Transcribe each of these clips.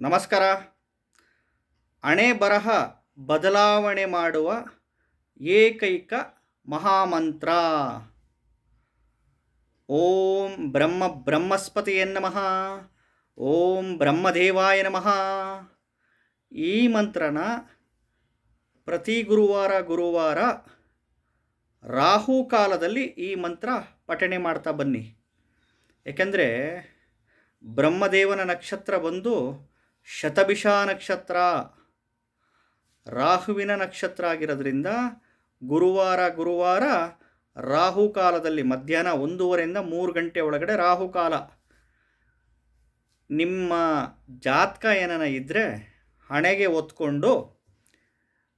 ನಮಸ್ಕಾರ. ಅಣೆ ಬರಹ ಬದಲಾವಣೆ ಮಾಡುವ ಏಕೈಕ ಮಹಾಮಂತ್ರ. ಓಂ ಬ್ರಹ್ಮ ಬ್ರಹ್ಮಸ್ಪತಿಯ ನಮಃ. ಓಂ ಬ್ರಹ್ಮದೇವಾಯ ನಮಃ. ಈ ಮಂತ್ರನ ಪ್ರತಿ ಗುರುವಾರ ಗುರುವಾರ ರಾಹು ಕಾಲದಲ್ಲಿ ಈ ಮಂತ್ರ ಪಠಣೆ ಮಾಡ್ತಾ ಬನ್ನಿ. ಏಕೆಂದರೆ ಬ್ರಹ್ಮದೇವನ ನಕ್ಷತ್ರ ಬಂದು ಶತಭಿಷ ನಕ್ಷತ್ರ, ರಾಹುವಿನ ನಕ್ಷತ್ರ ಆಗಿರೋದ್ರಿಂದ ಗುರುವಾರ ಗುರುವಾರ ರಾಹು ಕಾಲದಲ್ಲಿ ಮಧ್ಯಾಹ್ನ ಒಂದೂವರೆಯಿಂದ ಮೂರು ಗಂಟೆ ಒಳಗಡೆ ರಾಹುಕಾಲ ನಿಮ್ಮ ಜಾತಕ ಏನನ ಇದ್ದರೆ ಹಣೆಗೆ ಒತ್ಕೊಂಡು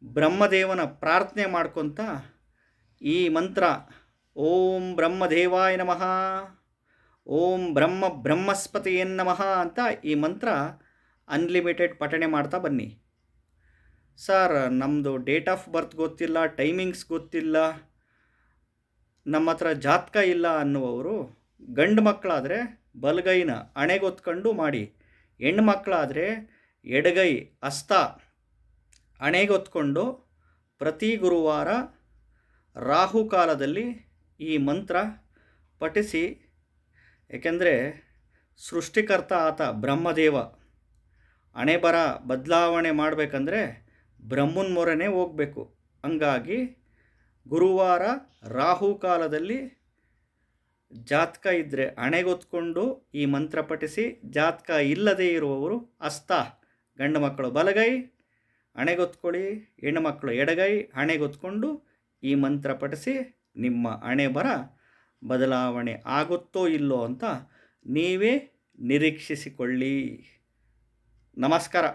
ಬ್ರಹ್ಮದೇವನ ಪ್ರಾರ್ಥನೆ ಮಾಡ್ಕೊತ ಈ ಮಂತ್ರ, ಓಂ ಬ್ರಹ್ಮದೇವಾಯ ನಮಃ, ಓಂ ಬ್ರಹ್ಮ ಬ್ರಹ್ಮಸ್ಪತಿಯೇ ನಮಃ ಅಂತ ಈ ಮಂತ್ರ ಅನ್ಲಿಮಿಟೆಡ್ ಪಠಣೆ ಮಾಡ್ತಾ ಬನ್ನಿ. ಸರ್ ನಮ್ಮದು ಡೇಟ್ ಆಫ್ ಬರ್ತ್ ಗೊತ್ತಿಲ್ಲ ಟೈಮಿಂಗ್ಸ್ ಗೊತ್ತಿಲ್ಲ, ನಮ್ಮ ಹತ್ರ ಜಾತಕ ಇಲ್ಲ ಅನ್ನುವವರು, ಗಂಡು ಮಕ್ಕಳಾದರೆ ಬಲಗೈನ ಹಣೆಗೊತ್ಕೊಂಡು ಮಾಡಿ, ಹೆಣ್ಣು ಮಕ್ಕಳಾದರೆ ಎಡಗೈ ಅಸ್ತ ಹಣೆಗೊತ್ಕೊಂಡು ಪ್ರತಿ ಗುರುವಾರ ರಾಹುಕಾಲದಲ್ಲಿ ಈ ಮಂತ್ರ ಪಠಿಸಿ, ಏಕೆಂದರೆ ಸೃಷ್ಟಿಕರ್ತ ಆತ ಬ್ರಹ್ಮದೇವ. ಹಣೆ ಬರ ಬದಲಾವಣೆ ಮಾಡಬೇಕಂದ್ರೆ ಬ್ರಹ್ಮನ್ ಮೊರೆನೇ ಹೋಗಬೇಕು. ಹಂಗಾಗಿ ಗುರುವಾರ ರಾಹು ಕಾಲದಲ್ಲಿ ಜಾತಕ ಇದ್ದರೆ ಹಣೆಗೊತ್ಕೊಂಡು ಈ ಮಂತ್ರ ಪಠಿಸಿ ಜಾತಕ ಇಲ್ಲದೇ ಇರುವವರು ಅಸ್ತ. ಗಂಡು ಮಕ್ಕಳು ಬಲಗೈ, ಹಣೆಗೊತ್ಕೊಳ್ಳಿ, ಹೆಣ್ಣು ಮಕ್ಕಳು ಎಡಗೈ, ಹಣೆಗೊತ್ಕೊಂಡು ಈ ಮಂತ್ರ ಪಠಿಸಿ ನಿಮ್ಮ ಹಣೆ ಬರ ಬದಲಾವಣೆ ಆಗುತ್ತೋ ಇಲ್ಲೋ ಅಂತ ನೀವೇ ನಿರೀಕ್ಷಿಸಿಕೊಳ್ಳಿ. ನಮಸ್ಕಾರ